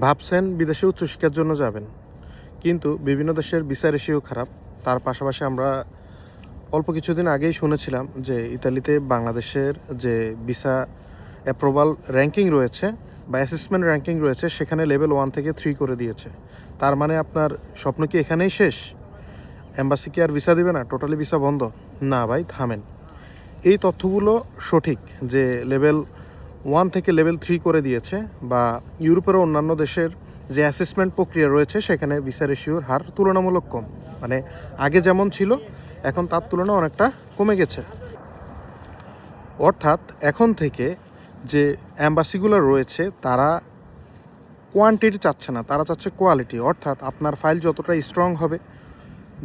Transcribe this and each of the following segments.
ভাবছেন বিদেশে উচ্চশিক্ষার জন্য যাবেন। কিন্তু বিভিন্ন দেশের ভিসা রেশিও খারাপ। তার পাশাপাশি আমরা অল্প কিছুদিন আগেই শুনেছিলাম যে ইতালিতে বাংলাদেশের যে ভিসা অ্যাপ্রুভাল র্যাঙ্কিং রয়েছে বা অ্যাসেসমেন্ট র্যাঙ্কিং রয়েছে, সেখানে লেভেল ওয়ান থেকে থ্রি করে দিয়েছে। তার মানে আপনার স্বপ্ন কি এখানেই শেষ? এম্বাসি কি আর ভিসা দিবে না? টোটালি ভিসা বন্ধ? না ভাই, থামেন। এই তথ্যগুলো সঠিক যে লেভেল ওয়ান থেকে লেভেল থ্রি করে দিয়েছে বা ইউরোপের অন্যান্য দেশের যে অ্যাসেসমেন্ট প্রক্রিয়া রয়েছে, সেখানে ভিসা রেশিওর হার তুলনামূলক কম। মানে আগে যেমন ছিল, এখন তার তুলনা অনেকটা কমে গেছে। অর্থাৎ এখন থেকে যে অ্যাম্বাসিগুলো রয়েছে, তারা কোয়ান্টিটি চাচ্ছে না, তারা চাচ্ছে কোয়ালিটি অর্থাৎ আপনার ফাইল যতটা স্ট্রং হবে,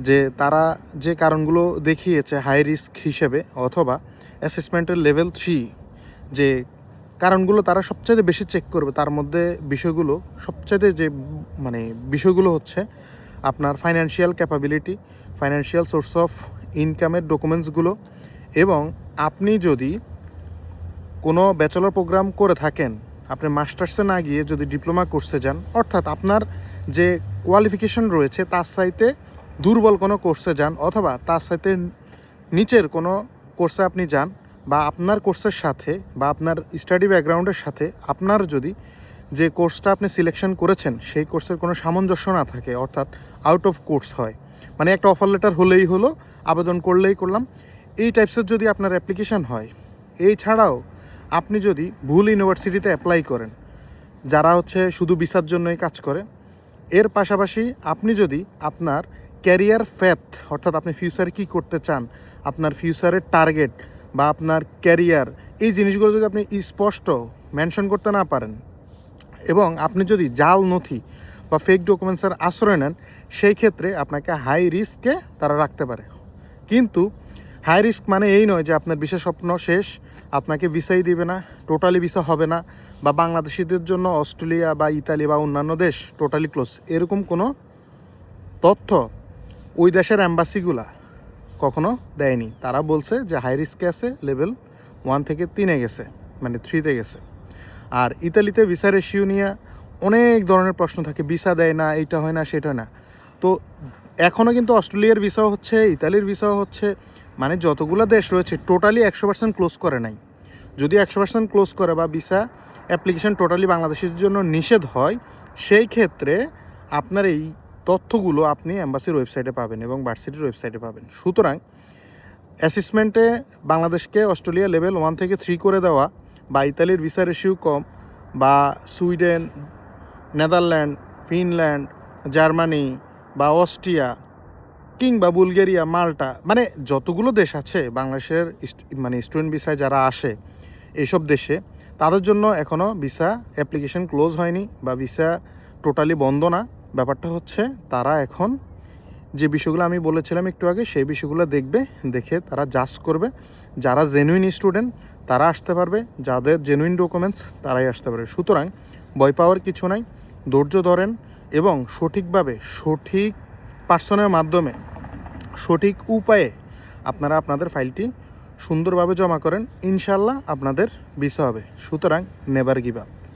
যে তারা যে কারণগুলো দেখিয়েছে হাই রিস্ক হিসেবে, অথবা অ্যাসেসমেন্টের লেভেল থ্রি যে কারণগুলো তারা সবচাইতে বেশি চেক করবে। তার মধ্যে বিষয়গুলো সবচাইতে যে মানে বিষয়গুলো হচ্ছে আপনার financial capability financial source of ইনকামের ডকুমেন্টসগুলো এবং আপনি যদি কোনো ব্যাচেলর প্রোগ্রাম করে থাকেন, আপনি মাস্টার্সে না গিয়ে যদি ডিপ্লোমা কোর্সে যান, অর্থাৎ আপনার যে কোয়ালিফিকেশন রয়েছে তার সাইতে দুর্বল কোনো কোর্সে যান অথবা তার সাথে নিচের কোনো কোর্সে আপনি যান বা আপনার কোর্সের সাথে বা আপনার স্টাডি ব্যাকগ্রাউন্ডের সাথে আপনার যদি যে কোর্সটা আপনি সিলেকশন করেছেন, সেই কোর্সের কোনো সামঞ্জস্য না থাকে, অর্থাৎ আউট অফ কোর্স হয়। মানে একটা অফার লেটার হলেই হলো, আবেদন করলেই করলাম। এই টাইপসের যদি আপনার অ্যাপ্লিকেশন হয় এই ছাড়াও আপনি যদি ভুল ইউনিভার্সিটিতে অ্যাপ্লাই করেন, যারা হচ্ছে শুধু ভিসার জন্যই কাজ করে, এর পাশাপাশি আপনি যদি আপনার ক্যারিয়ার ফ্যাথ অর্থাৎ আপনি ফিউচারে কী করতে চান, আপনার ফিউচারের টার্গেট বা আপনার ক্যারিয়ার, এই জিনিসগুলো যদি আপনি স্পষ্ট মেনশন করতে না পারেন এবং আপনি যদি জাল নথি বা ফেক ডকুমেন্টসের আশ্রয় নেন, সেই ক্ষেত্রে আপনাকে হাই রিস্কে তারা রাখতে পারে। কিন্তু হাই রিস্ক মানে এই নয় যে আপনার বিশেষ স্বপ্ন শেষ, আপনাকে ভিসাই দিবে না টোটালি ভিসা হবে না বা বাংলাদেশিদের জন্য অস্ট্রেলিয়া বা ইতালি বা অন্যান্য দেশ টোটালি ক্লোজ এরকম কোনো তথ্য ওই দেশের অ্যাম্বাসিগুলা কখনো দেয়নি। তারা বলছে যে হাই রিস্কে আছে লেভেল ওয়ান থেকে তিনে গেছে মানে থ্রিতে গেছে। আর ইতালিতে ভিসা রেশিও নিয়ে অনেক ধরনের প্রশ্ন থাকে ভিসা দেয় না, এইটা হয় না, সেটা হয় না। তো এখনও কিন্তু অস্ট্রেলিয়ার ভিসাও হচ্ছে, ইতালির ভিসাও হচ্ছে মানে যতগুলো দেশ রয়েছে টোটালি একশো পার্সেন্ট ক্লোজ করে নাই। যদি একশো পার্সেন্ট ক্লোজ করে বা ভিসা অ্যাপ্লিকেশন টোটালি বাংলাদেশের জন্য নিষেধ হয়, সেই ক্ষেত্রে আপনার এই তথ্যগুলো আপনি অ্যাম্বাসির ওয়েবসাইটে পাবেন এবং ভার্সিটির ওয়েবসাইটে পাবেন। সুতরাং অ্যাসেসমেন্টে বাংলাদেশকে অস্ট্রেলিয়া লেভেল ওয়ান থেকে থ্রি করে দেওয়া, বা ইতালির ভিসা রেশিও কম, বা সুইডেন, নেদারল্যান্ড, ফিনল্যান্ড, জার্মানি, বা অস্ট্রিয়া, কিংবা বুলগেরিয়া, মাল্টা মানে যতগুলো দেশ আছে বাংলাদেশের মানে স্টুডেন্ট ভিসায় যারা আসে এইসব দেশে, তাদের জন্য এখনও ভিসা অ্যাপ্লিকেশন ক্লোজ হয়নি, বা ভিসা টোটালি বন্ধ না। ব্যাপারটা হচ্ছে তারা এখন যে বিষয়গুলো আমি বলেছিলাম একটু আগে, সেই বিষয়গুলো দেখবে, দেখে তারা জাজ করবে। যারা জেনুইন স্টুডেন্ট তারা আসতে পারবে। যাদের জেনুইন ডকুমেন্টস তারাই আসতে পারবে। সুতরাং ভয় পাওয়ার কিছু নাই, ধৈর্য ধরেন এবং সঠিকভাবে, সঠিক পার্সনের মাধ্যমে, সঠিক উপায়ে আপনারা আপনাদের ফাইলটি সুন্দরভাবে জমা করেন। ইনশাল্লাহ আপনাদের ভিসা হবে। সুতরাং নেভার গিভ আপ